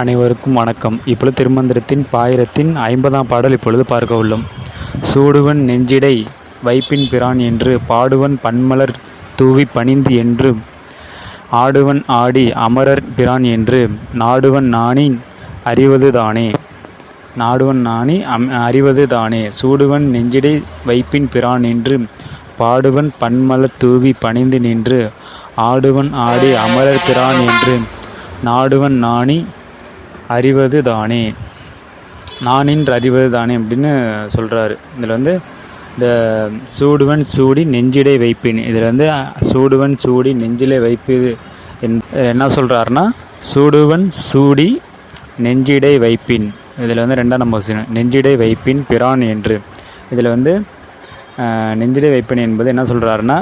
அனைவருக்கும் வணக்கம். இப்பொழுது திருமந்திரத்தின் பாயிரத்தின் ஐம்பதாம் பாடல் இப்பொழுது பார்க்க உள்ளோம். சூடுவன் நெஞ்சிடை வைப்பின் பிரான் என்று பாடுவன் பன்மலர் தூவி பணிந்து என்று ஆடுவன் ஆடி அமரர் பிரான் என்று நாடுவன் நாணி அறிவது தானே. நாடுவன் நாணி அம் அறிவது தானே. சூடுவன் நெஞ்சிடை வைப்பின் பிரான் என்று பாடுவன் பன்மலர் தூவி பணிந்து நின்று ஆடுவன் ஆடி அமரர் பிரான் என்று நாடுவன் நாணி அறிவது தானே? நானின்று அறிவது தானே அப்படின்னு சொல்கிறாரு இதில் வந்து இந்த சூடுவன் சூடி நெஞ்சிடை வைப்பின். இதில் வந்து சூடுவன் சூடி நெஞ்சிலை வைப்பது என் என்ன சொல்கிறாருன்னா சூடுவன் சூடி நெஞ்சிடை வைப்பின். இதில் வந்து ரெண்டாம் நம்பர் வசனம் நெஞ்சிடை வைப்பின் பிரான் என்று. இதில் வந்து நெஞ்சிடை வைப்பின் என்பது என்ன சொல்கிறாருன்னா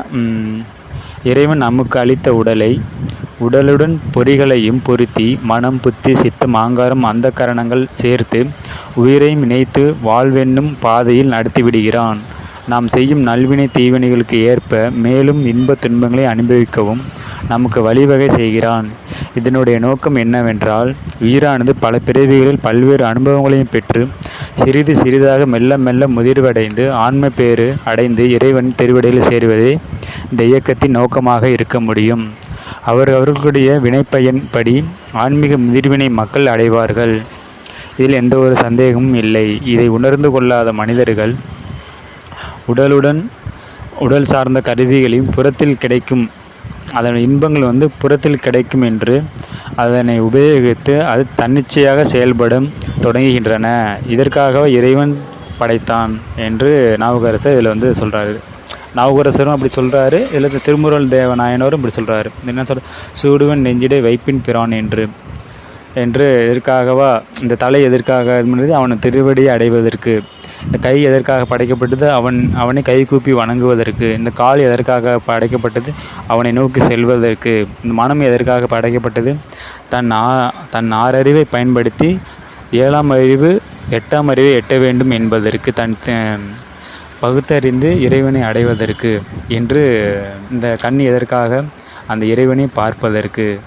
இறைவன் நமக்கு அளித்த உடலை உடலுடன் பொறிகளையும் பொருத்தி மனம் புத்தி சித்தம் ஆங்காரம் அந்த கரணங்கள் சேர்த்து உயிரையும் இணைத்து வாழ்வென்னும் பாதையில் நடத்திவிடுகிறான் நாம் செய்யும் நல்வினை தீவினைகளுக்கு ஏற்ப மேலும் இன்ப துன்பங்களை அனுபவிக்கவும் நமக்கு வழிவகை செய்கிறான். இதனுடைய நோக்கம் என்னவென்றால் உயிரானது பல பிறவிகளில் பல்வேறு அனுபவங்களையும் பெற்று சிறிது சிறிதாக மெல்ல மெல்ல முதிர்வடைந்து ஆன்ம பேறு அடைந்து இறைவன் திருவடையில் சேருவதே இந்த இயக்கத்தின் நோக்கமாக இருக்க முடியும். அவர் அவர்களுடைய வினைப்பயன்படி ஆன்மீக முதிர்வினை மக்கள் அடைவார்கள். இதில் எந்த ஒரு சந்தேகமும் இல்லை. இதை உணர்ந்து கொள்ளாத மனிதர்கள் உடலுடன் உடல் சார்ந்த கருவிகளையும் புறத்தில் கிடைக்கும் அதன் இன்பங்கள் வந்து புறத்தில் கிடைக்கும் என்று அதனை உபயோகித்து அது தன்னிச்சையாக செயல்படும் தொடங்குகின்றன. இதற்காக இறைவன் படைத்தான் என்று நாவுக்கரசர் இதில் வந்து சொல்கிறாரு நவகுரசரும் அப்படி சொல்கிறாரு இதில் திருமுருள் தேவ தேவநாயனரும் இப்படி சொல்கிறாரு என்ன சொல்ற சூடுவன் நெஞ்சிடை வைப்பின் பிரான் என்று என்று எதற்காகவா இந்த தலை எதற்காக இது பண்ணது அவன் திருவடியை அடைவதற்கு இந்த கை எதற்காக படைக்கப்பட்டது அவன் அவனை கை கூப்பி வணங்குவதற்கு இந்த கால் எதற்காக படைக்கப்பட்டது அவனை நோக்கி செல்வதற்கு இந்த மனம் எதற்காக படைக்கப்பட்டது தன் ஆ தன் ஆறறிவை பயன்படுத்தி ஏழாம் அறிவு எட்டாம் அறிவை எட்ட வேண்டும் என்பதற்கு தன் பகுத்தறிந்து இறைவனை அடைவதற்கு என்று இந்த கண் எதற்காக? அந்த இறைவனை பார்ப்பதற்கு.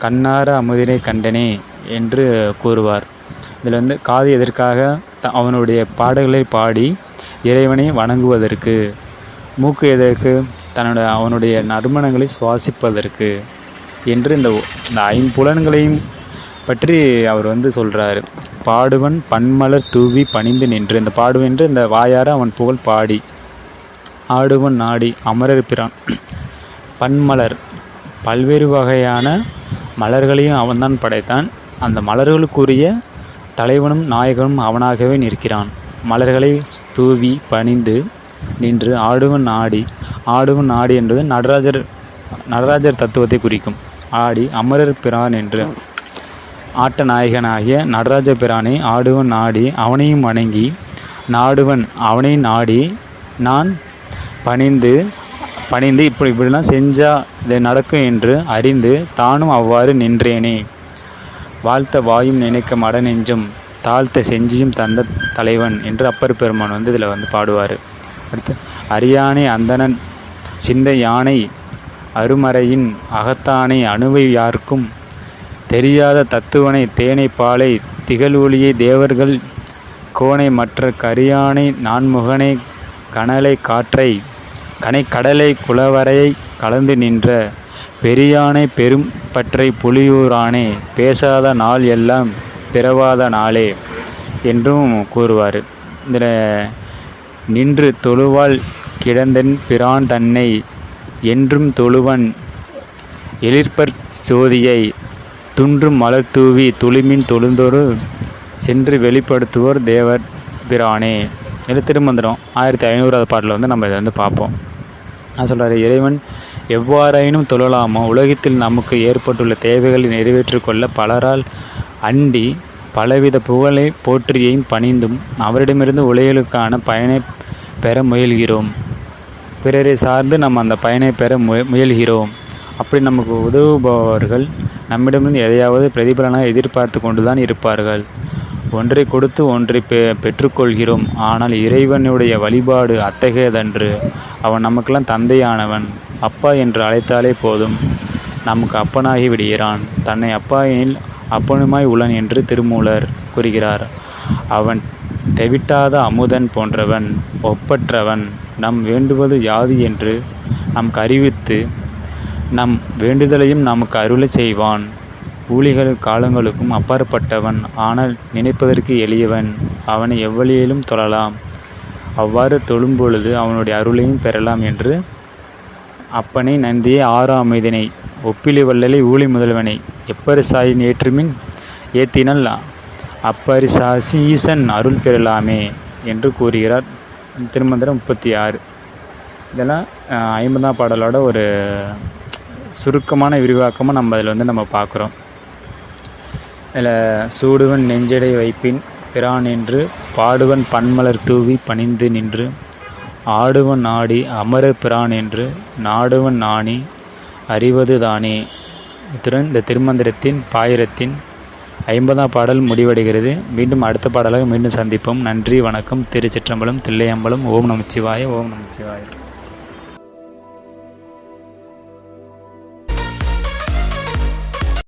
கண்ணார அமுதினை கண்டனே என்று கூறுவார். இதில் வந்து காது எதற்காக? த- அவனுடைய பாடல்களை பாடி இறைவனை வணங்குவதற்கு. மூக்கு எதற்கு? தன்னோட அவனுடைய நறுமணங்களை சுவாசிப்பதற்கு என்று இந்த இந்த ஐம்புலன்களையும் பற்றி அவர் வந்து சொல்கிறாரு பாடுவன் பன்மலர் தூவி பணிந்து நின்று. இந்த பாடுவென்று இந்த வாயார அவன் புகழ் பாடி. ஆடுவன் நாடி அமரர் பிரான். பன்மலர் பல்வேறு வகையான மலர்களையும் அவன்தான் படைத்தான். அந்த மலர்களுக்குரிய தலைவனும் நாயகனும் அவனாகவே நிற்கிறான். மலர்களை தூவி பணிந்து நின்று ஆடுவன் ஆடி ஆடுவன் ஆடி என்பது நடராஜர் நடராஜர் தத்துவத்தை குறிக்கும். ஆடி அமரர் பிரான் என்று. ஆட்ட நாயகனாகிய நடராஜ பிரானை ஆடுவன் நாடி அவனையும் வணங்கி நாடுவன் அவனை நாடி நான் பணிந்து பணிந்து இப்படி இப்படிலாம் செஞ்சால் இது நடக்கும் என்று அறிந்து தானும் அவ்வாறு நின்றேனே. வாழ்த்த வாயும் நினைக்க மட நெஞ்சும் தாழ்த்த செஞ்சியும் தந்த தலைவன் என்று அப்பர் பெருமான் வந்து இதில் வந்து பாடுவார். அடுத்து அரியானை அந்தணன் சிந்த யானை அருமறையின் அகத்தானை அணுவை யாருக்கும் தெரியாத தத்துவனை தேனை பாலை திகழொளியை தேவர்கள் கோனை மற்ற கரியானை நான்முகனை கனலை காற்றை கனை கடலை குளவரையை கலந்து நின்ற பெரியானை பெரும் பற்றை புலியூரானே பேசாத நாள் எல்லாம் பிறவாத நாளே என்றும் கூறுவார். இதில் நின்று தொழுவாள் கிடந்தன் பிரான் தன்னை என்றும் தொழுவன் எழிற்பற் ஜோதியை துன்றும் மலர் தூவி துளிமின் தொழுந்தொரு சென்று வெளிப்படுத்துவோர் தேவர் பிரானே. இல்லை திருமந்திரம். ஆயிரத்தி ஐநூறாவது பாட்டில் வந்து நம்ம இதை வந்து பார்ப்போம். நான் சொல்கிறார் இறைவன் எவ்வாறாயினும் தொழலாமோ உலகத்தில் நமக்கு ஏற்பட்டுள்ள தேவைகளை நிறைவேற்றிக் கொள்ள பலரால் அண்டி பலவித புகழை போற்றியையும் பணிந்தும் அவரிடமிருந்து உலகளுக்கான பயனை பெற முயல்கிறோம். பிறரை சார்ந்து நம்ம அந்த பயனை பெற முய முயல்கிறோம். அப்படி நமக்கு உதவுபவர்கள் நம்மிடமிருந்து எதையாவது பிரதிபலனாக எதிர்பார்த்து கொண்டு தான் இருப்பார்கள். ஒன்றை கொடுத்து ஒன்றை பெ பெற்றுக்கொள்கிறோம். ஆனால் இறைவனுடைய வழிபாடு அத்தகையதன்று. அவன் நமக்கெல்லாம் தந்தையானவன். அப்பா என்று அழைத்தாலே போதும். நமக்கு அப்பனாகி விடுகிறான். தன்னை அப்பா எனில் அப்பனுமாய் உளன் என்று திருமூலர் கூறுகிறார். அவன் தெவிட்டாத அமுதன் போன்றவன் ஒப்பற்றவன். நம் வேண்டுவது யாது என்று நமக்கு அறிவித்து நம் வேண்டுதலையும் நமக்கு அருளை செய்வான். ஊழிகள் காலங்களுக்கும் அப்பாற்பட்டவன் ஆனால் நினைப்பதற்கு எளியவன். அவனை எவ்வழியிலும் தொழலாம். அவ்வாறு தொழும்பொழுது அவனுடைய அருளையும் பெறலாம் என்று அப்பனை நந்தியை ஆறு அமைதினை ஒப்பிலி வள்ளலை ஊழி முதல்வனை எப்பரிசாயின் ஏற்றுமின் ஏத்தினல் அப்பரிசாசி ஈசன் அருள் பெறலாமே என்று கூறுகிறார் திருமந்திரம் முப்பத்தி ஆறு. இதெல்லாம் ஐம்பதாம் பாடலோட ஒரு சுருக்கமான விரிவாக்கமாக நம்ம அதில் வந்து நம்ம பார்க்குறோம். இதில் சூடுவன் நெஞ்சடை வைப்பின் பிரான் என்று பாடுவன் பன்மலர் தூவி பணிந்து நின்று ஆடுவன் ஆடி அமரர் பிரான் என்று நாடுவன் நாணி அறிவது தானே. இத்துடன் இந்த திருமந்திரத்தின் பாயிரத்தின் ஐம்பதாம் பாடல் முடிவடைகிறது. மீண்டும் அடுத்த பாடலாக மீண்டும் சந்திப்போம். நன்றி வணக்கம். திருச்சிற்றம்பலம் தில்லையம்பலம். ஓம் நமச்சிவாய ஓம் நமச்சிவாய.